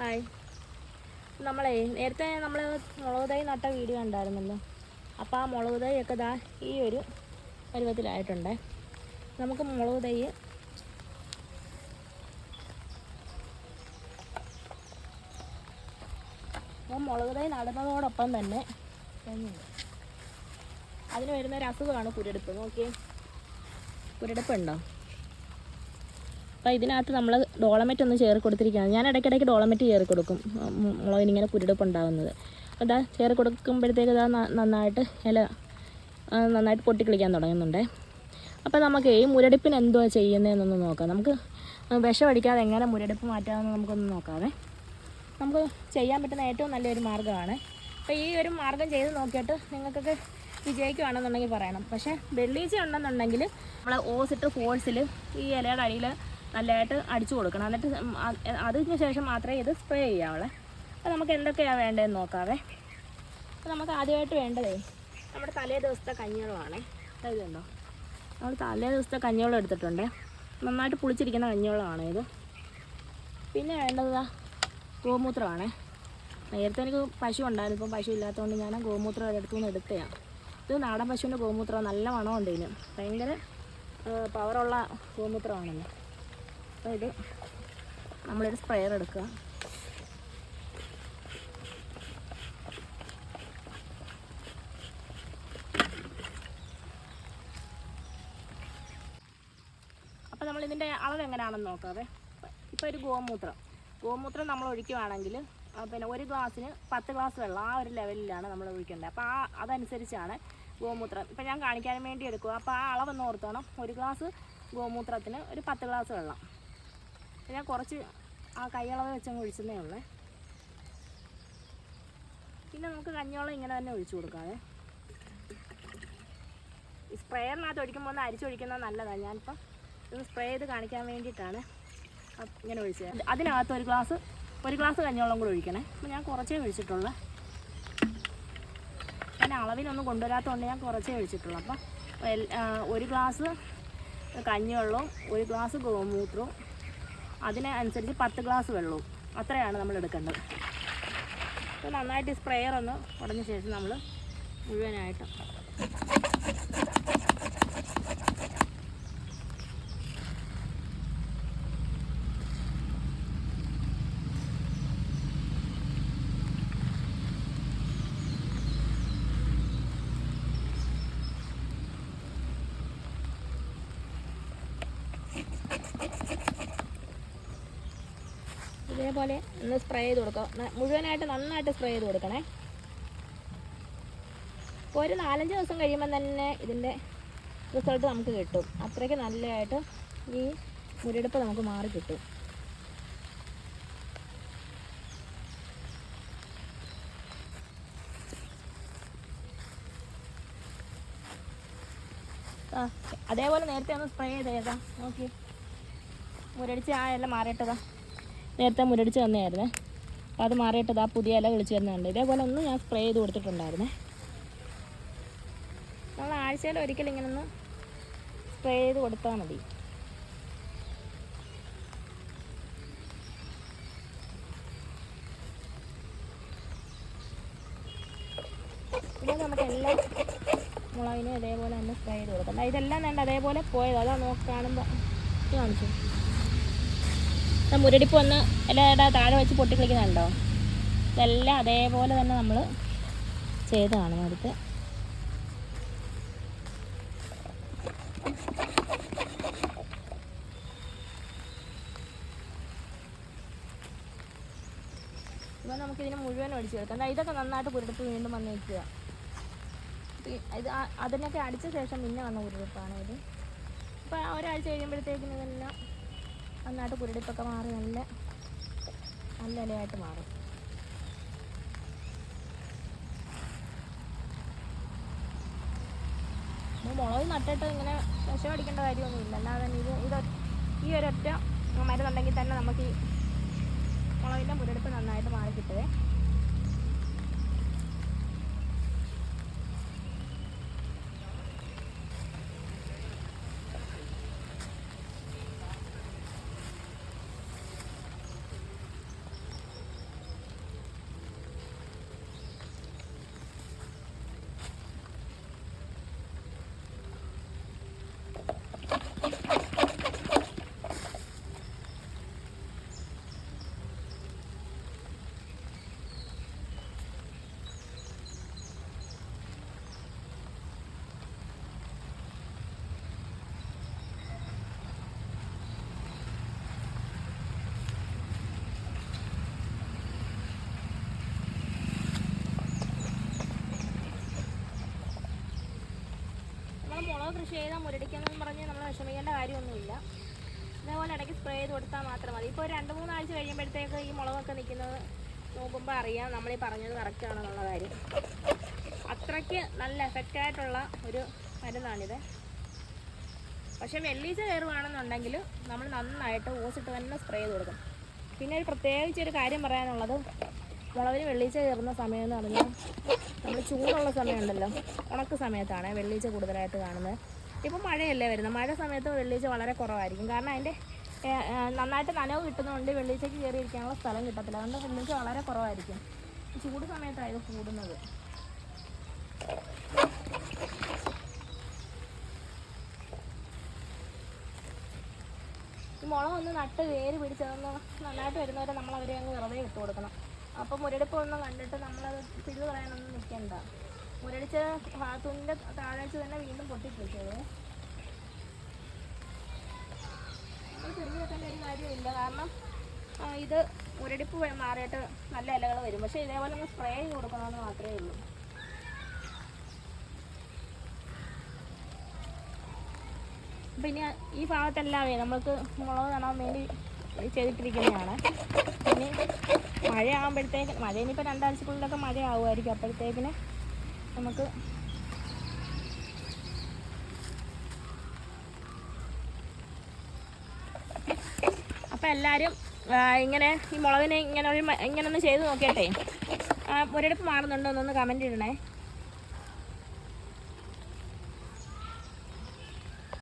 Hi. നമ്മളേ നേരത്തെ നമ്മൾ മുളക് തൈ നട്ട വീഡിയോ ഉണ്ടായിരുന്നല്ലോ അപ്പോൾ ആ മുളക് തൈ ഒക്കെ ദാ ഈ ഒരു പരുവത്തിലായിട്ടുണ്ട്. നമുക്ക് മുളക് തൈ അപ്പം മുളക് തൈ നടുന്നതോടൊപ്പം തന്നെ അതിന് വരുന്ന ഒരു അസുഖമാണ് കുരെടുപ്പ് നോക്കിയേ. കുരെടുപ്പുണ്ടോ അപ്പോൾ ഇതിനകത്ത് നമ്മൾ ഡോളമെറ്റ് ഒന്ന് ചേർ കൊടുത്തിരിക്കുകയാണ്. ഞാൻ ഇടയ്ക്കിടയ്ക്ക് ഡോളമെറ്റ് ചേർ കൊടുക്കും. മുളകിനിങ്ങനെ കുരുടിപ്പ് ഉണ്ടാകുന്നത് അപ്പോൾ ഇതാ ചേർ കൊടുക്കുമ്പോഴത്തേക്ക് ഇതാ നന്നായിട്ട് ഇല നന്നായിട്ട് പൊട്ടിക്കളിക്കാൻ തുടങ്ങുന്നുണ്ടേ. അപ്പോൾ നമുക്ക് ഈ മുരടിപ്പിന് എന്തോ ചെയ്യുന്നതെന്നൊന്ന് നോക്കാം. നമുക്ക് വിഷം അടിക്കാതെ എങ്ങനെ മുരടിപ്പ് മാറ്റാമെന്ന് നമുക്കൊന്ന് നോക്കാമേ നമുക്ക് ചെയ്യാൻ പറ്റുന്ന ഏറ്റവും നല്ലൊരു മാർഗമാണ്. അപ്പോൾ ഈ ഒരു മാർഗം ചെയ്ത് നോക്കിയിട്ട് നിങ്ങൾക്കൊക്കെ വിജയിക്കുകയാണെന്നുണ്ടെങ്കിൽ പറയണം. പക്ഷേ വെള്ളീച്ച ഉണ്ടെന്നുണ്ടെങ്കിൽ നമ്മൾ ഓസിട്ട് ഫോഴ്സിൽ ഈ ഇലയുടെ അടിയിൽ നല്ലതായിട്ട് അടിച്ചു കൊടുക്കണം. എന്നിട്ട് അതിന് ശേഷം മാത്രമേ ഇത് സ്പ്രേ ചെയ്യാവുള്ളേ അപ്പോൾ നമുക്ക് എന്തൊക്കെയാണ് വേണ്ടതെന്ന് നോക്കാവേ. അപ്പോൾ നമുക്ക് ആദ്യമായിട്ട് വേണ്ടതേ നമ്മുടെ തലേ ദിവസത്തെ കഞ്ഞിവെള്ളമാണേ. അതായത് കണ്ടോ? നമ്മൾ തലേ ദിവസത്തെ കഞ്ഞിവെള്ളം എടുത്തിട്ടുണ്ട്. നന്നായിട്ട് പുളിച്ചിരിക്കുന്ന കഞ്ഞിവെള്ളമാണ് ഇത്. പിന്നെ വേണ്ടത് ഗോമൂത്രമാണ്. നേരത്തെ എനിക്ക് പശു ഉണ്ടായിരുന്നു. ഇപ്പം പശു ഇല്ലാത്തതുകൊണ്ട് ഞാൻ ഗോമൂത്രം എടുത്തു നിന്ന് എടുത്തതാണ് ഇത് നാടൻ പശുവിന്റെ ഗോമൂത്രം. നല്ല മണമുണ്ട് ഇതിന്. ഭയങ്കര പവറുള്ള ഗോമൂത്രമാണല്ലോ അപ്പോൾ ഇത് നമ്മളൊരു സ്പ്രെയർ എടുക്കുക. അപ്പോൾ നമ്മൾ ഇതിന്റെ അളവ് എങ്ങനെയാണെന്ന് നോക്കാവേ. ഇപ്പോൾ ഒരു ഗോമൂത്രം. ഗോമൂത്രം നമ്മൾ ഒഴിക്കുവാണെങ്കിൽ പിന്നെ ഒരു ഗ്ലാസ്സിന് പത്ത് ഗ്ലാസ് വെള്ളം ആ ഒരു ലെവലിലാണ് നമ്മൾ ഒഴിക്കേണ്ടത്. അപ്പോൾ ആ അതനുസരിച്ചാണ് ഗോമൂത്രം. ഇപ്പം ഞാൻ കാണിക്കാൻ വേണ്ടി എടുക്കുക. അപ്പോൾ ആ അളവെന്ന് ഓർത്തോണം. ഒരു ഗ്ലാസ് ഗോമൂത്രത്തിന് ഒരു പത്ത് ഗ്ലാസ് വെള്ളം. ഞാൻ കുറച്ച് ആ കൈയളവ് വെച്ചങ്ങ് ഒഴിച്ചതേ ഉള്ളേ. പിന്നെ നമുക്ക് കഞ്ഞിവെള്ളം ഇങ്ങനെ തന്നെ ഒഴിച്ചു കൊടുക്കാവേ. സ്പ്രെയറിനകത്ത് ഒഴിക്കുമ്പോൾ ഒന്ന് അരിച്ചൊഴിക്കുന്നത് നല്ലതാണ് ഞാനിപ്പം ഇത് സ്പ്രേ ചെയ്ത് കാണിക്കാൻ വേണ്ടിയിട്ടാണ് ഇങ്ങനെ ഒഴിച്ചത്. അതിനകത്ത് ഒരു ഗ്ലാസ് ഒരു ഗ്ലാസ് കഞ്ഞോളം കൂടെ ഒഴിക്കണേ. അപ്പം ഞാൻ കുറച്ചേ ഒഴിച്ചിട്ടുള്ളൂ. ഞാൻ അളവിനൊന്നും കൊണ്ടുവരാത്തതുകൊണ്ട് ഞാൻ കുറച്ചേ ഒഴിച്ചിട്ടുള്ളൂ. അപ്പം ഒരു ഗ്ലാസ് കഞ്ഞിവെള്ളവും ഒരു ഗ്ലാസ് ഗോമൂത്രവും അതിന് അനുസരിച്ച് പത്ത് ഗ്ലാസ് വെള്ളവും. അത്രയാണ് നമ്മൾ എടുക്കേണ്ടത്. അപ്പോൾ നന്നായിട്ട് സ്പ്രെയർ ഒന്ന് ഉടഞ്ഞ ശേഷം നമ്മൾ മുഴുവനായിട്ട് ഇതേപോലെ ഒന്ന് സ്പ്രേ ചെയ്ത് കൊടുക്കുക മുഴുവനായിട്ട് നന്നായിട്ട് സ്പ്രേ ചെയ്ത് കൊടുക്കണേ. ഇപ്പോൾ ഒരു നാലഞ്ച് ദിവസം കഴിയുമ്പോൾ തന്നെ ഇതിന്റെ റിസൾട്ട് നമുക്ക് കിട്ടും. അത്രയ്ക്ക് നല്ലതായിട്ട് ഈ മുരടിപ്പ് നമുക്ക് മാറി കിട്ടും. അതേപോലെ നേരത്തെ ഒന്ന് സ്പ്രേ ചെയ്തേതാ. നോക്കി മുരടിച്ച് ആ എല്ലാം മാറിയിട്ടതാ. നേരത്തെ മുരടിച്ച് തന്നെയായിരുന്നേ. അപ്പോൾ അത് മാറിയിട്ടത് ആ പുതിയ ഇല വിളിച്ച് തന്നെയുണ്ട് ഇതേപോലെ ഒന്ന് ഞാൻ സ്പ്രേ ചെയ്ത് കൊടുത്തിട്ടുണ്ടായിരുന്നേ. നമ്മൾ ആഴ്ചയിൽ ഒരിക്കൽ ഇങ്ങനെ ഒന്ന് സ്പ്രേ ചെയ്ത് കൊടുത്താൽ മതി. പിന്നെ മുളകിനും ഇതേപോലെ തന്നെ സ്പ്രേ ചെയ്ത് കൊടുക്കണ്ട ഇതെല്ലാം വേണ്ട അതേപോലെ പോയത്. അതാ നോക്കി കാണിച്ചു? മുരടിപ്പ് വന്ന് എല്ലാ താഴെ വെച്ച് പൊട്ടിക്കളിക്കുന്നുണ്ടോ ഇതെല്ലാം അതേപോലെ തന്നെ നമ്മൾ ചെയ്തതാണ് അടുത്ത്. ഇപ്പം നമുക്കിതിനെ മുഴുവൻ ഒഴിച്ചു കൊടുക്കാം. ഇതൊക്കെ നന്നായിട്ട് കുരുടിപ്പ് വീണ്ടും വന്ന് നിൽക്കുക ഇത് അതിനൊക്കെ അടിച്ച ശേഷം പിന്നെ വന്ന കുരുടിപ്പാണ് ഇത്. ഇപ്പോൾ ഒരാഴ്ച കഴിയുമ്പോഴത്തേക്കിന് ഇതെല്ലാം നന്നായിട്ട് കുരുടിപ്പൊക്കെ മാറി നല്ല നല്ല ഇലയായിട്ട് മാറും. മുളക് നട്ടിട്ട് ഇങ്ങനെ വിഷം അടിക്കേണ്ട കാര്യമൊന്നുമില്ല. അല്ലാതെ ഇത് ഇത് ഈ ഒരൊറ്റ മരുന്നുണ്ടെങ്കിൽ തന്നെ നമുക്ക് ഈ മുളകിന്റെ മുരടിപ്പ് നന്നായിട്ട് മാറി കിട്ടുവേ മുളക് കൃഷി ചെയ്താൽ മുരടിക്കെന്ന് പറഞ്ഞ് നമ്മൾ വിഷമിക്കേണ്ട കാര്യമൊന്നുമില്ല. ഇതേപോലെ ഇടയ്ക്ക് സ്പ്രേ ചെയ്ത് കൊടുത്താൽ മാത്രം മതി. ഇപ്പോൾ രണ്ട് മൂന്നാഴ്ച കഴിയുമ്പോഴത്തേക്ക് ഈ മുളകൊക്കെ നിൽക്കുന്നത് നോക്കുമ്പോൾ അറിയാം നമ്മൾ ഈ പറഞ്ഞത് കറക്റ്റ് ആണെന്നുള്ള കാര്യം. അത്രയ്ക്ക് നല്ല എഫക്റ്റ് ആയിട്ടുള്ള ഒരു മരുന്നാണിത്. പക്ഷേ വെള്ളീച്ച കയറുകയാണെന്നുണ്ടെങ്കിൽ നമ്മൾ നന്നായിട്ട് ഓസിട്ട് തന്നെ സ്പ്രേ ചെയ്ത് കൊടുക്കും പിന്നെ ഒരു പ്രത്യേകിച്ച് ഒരു കാര്യം പറയാനുള്ളത് മുളകിന് വെള്ളീച്ച കയറുന്ന സമയം എന്ന് പറഞ്ഞാൽ നമ്മൾ ചൂടുള്ള സമയമുണ്ടല്ലോ. ഉണക്ക് സമയത്താണ് വെള്ളീച്ച കൂടുതലായിട്ട് കാണുന്നത്. ഇപ്പം മഴയല്ലേ വരുന്നത്. മഴ സമയത്ത് വെള്ളീച്ച വളരെ കുറവായിരിക്കും. കാരണം അതിന്റെ നന്നായിട്ട് നനവ് കിട്ടുന്നതുകൊണ്ട് വെള്ളീച്ചയ്ക്ക് കയറിയിരിക്കാനുള്ള സ്ഥലം കിട്ടത്തില്ല. അതുകൊണ്ട് വെള്ളീച്ച വളരെ കുറവായിരിക്കും. ചൂട് സമയത്താണ് ഇത് കൂടുന്നത്. ഈ മുളക് ഒന്ന് നട്ട് വേര് പിടിച്ചതൊന്ന് നന്നായിട്ട് വരുന്നവരെ നമ്മൾ അവരെ അങ്ങ് വെറുതെ ഇട്ട് കൊടുക്കണം. അപ്പം മുരടിപ്പ് ഒന്നും കണ്ടിട്ട് നമ്മളത് പിഴു കളയാനൊന്നും നിൽക്കണ്ട മുരടിച്ച തുണിന്റെ താഴേച്ച് തന്നെ വീണ്ടും പൊട്ടിപ്പിടിച്ചത് നമ്മൾ പിടിച്ചു വെക്കേണ്ട ഒരു കാര്യമില്ല. കാരണം ഇത് മുരടിപ്പ് വ- മാറിയിട്ട് നല്ല ഇലകൾ വരും. പക്ഷേ ഇതേപോലെ ഒന്ന് സ്പ്രേ ചെയ്ത് കൊടുക്കണമെന്ന് മാത്രമേ ഉള്ളൂ. പിന്നെ ഈ ഭാഗത്തെല്ലാമേ നമ്മൾക്ക് മുളക് നടാൻ വേണ്ടി ചെയ്തിട്ടിരിക്കുന്നതാണ്. ഇനി മഴയാകുമ്പോഴത്തേക്ക് മഴ ഇനിയിപ്പോൾ രണ്ടാഴ്ചക്കുള്ളിലൊക്കെ മഴ ആവുമായിരിക്കും അപ്പോഴത്തേക്കിന് നമുക്ക് അപ്പം എല്ലാവരും ഇങ്ങനെ ഈ മുളകിനെ ഇങ്ങനെ ഒരു ഇങ്ങനെ ഒന്ന് ചെയ്ത് നോക്കിയട്ടെ. മുരടിപ്പ് മാറുന്നുണ്ടോ എന്നൊന്ന് കമന്റ് ഇടണേ.